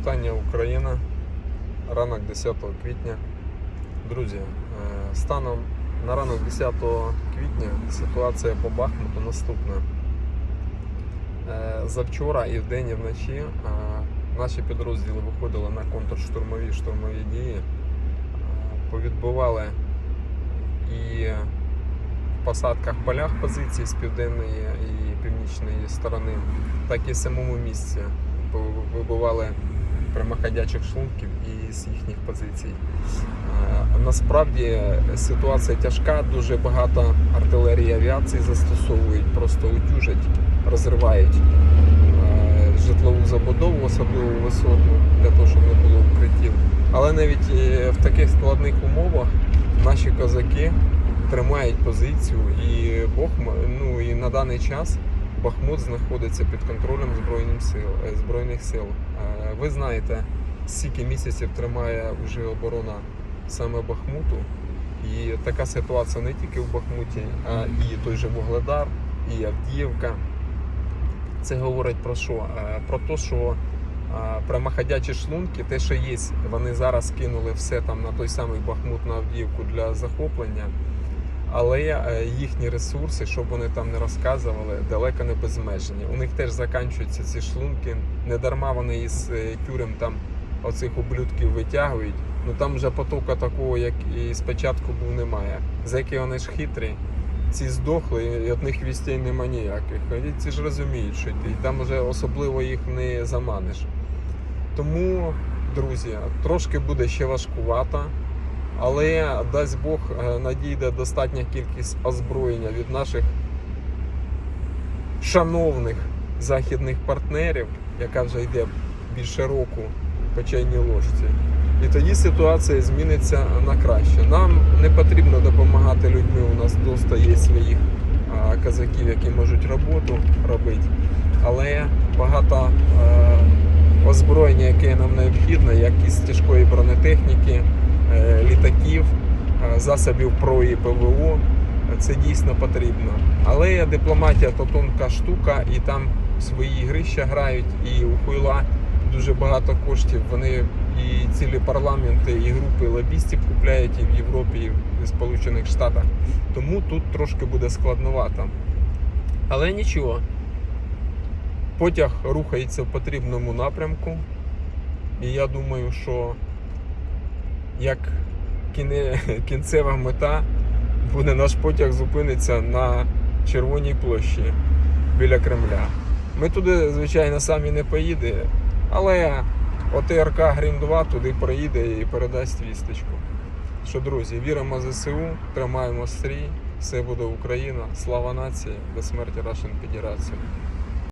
Вітання Україна. Ранок 10 квітня. Друзі, е, станом на ранок 10 квітня ситуація по Бахмуту наступна. Е, Завчора і вдень, і вночі е, наші підрозділи виходили на контрштурмові штурмові дії, повідбивали і в посадках полях позицій з південної і північної сторони, так і в самому місці вибивали прямоходячих шлунків і з їхніх позицій. Е, Насправді ситуація тяжка, дуже багато артилерії авіації застосовують, просто утюжать, розривають е, житлову забудову, особливо висотну, для того, щоб не було укриттів. Але навіть е, в таких складних умовах наші козаки тримають позицію і Бог ну і на даний час Бахмут знаходиться під контролем сил е, збройних сил. Е, Ви знаєте, скільки місяців тримає вже оборона саме Бахмуту. І така ситуація не тільки в Бахмуті, а і той же Вугледар, і Авдіївка. Це говорить про що? Е, Про те, що прямоходячі шлунки, те, що є, вони зараз кинули все там на той самий Бахмут на Авдіївку для захоплення. Але е, їхні ресурси, щоб вони там не розказували, далеко не безмежні. У них теж закінчуються ці шлунки. Не дарма вони із е, тюрем там оцих ублюдків витягують. Ну там вже потока такого, як і спочатку був, немає. За які вони ж хитрі, ці здохли, і від них вістей нема ніяких. І ці ж розуміють, що йти. І там вже особливо їх не заманиш. Тому, друзі, трошки буде ще важкувато. Але дасть Бог е, надійде достатня кількість озброєння від наших шановних західних партнерів, яка вже йде більше року по чайній ложці. І тоді ситуація зміниться на краще. Нам не потрібно допомагати людьми. У нас доста є своїх казаків, які можуть роботу робити. Але багато е, озброєння, яке нам необхідно, як із тяжкої бронетехніки, засобів ПРО і ПВО. Це дійсно потрібно. Але дипломатія то тонка штука, і там свої ігрища грають, і у Хуйла дуже багато коштів. Вони і цілі парламенти, і групи лобістів купляють і в Європі, і в Сполучених Штатах. Тому тут трошки буде складновато. Але нічого. Потяг рухається в потрібному напрямку. І я думаю, що як кіне, кінцева мета буде наш потяг зупиниться на Червоній площі біля Кремля. Ми туди, звичайно, самі не поїде, але ОТРК Грім 2 туди проїде і передасть вісточку. Що, друзі, віримо ЗСУ, тримаємо стрій, все буде Україна, слава нації, до смерті Рашин Федерації.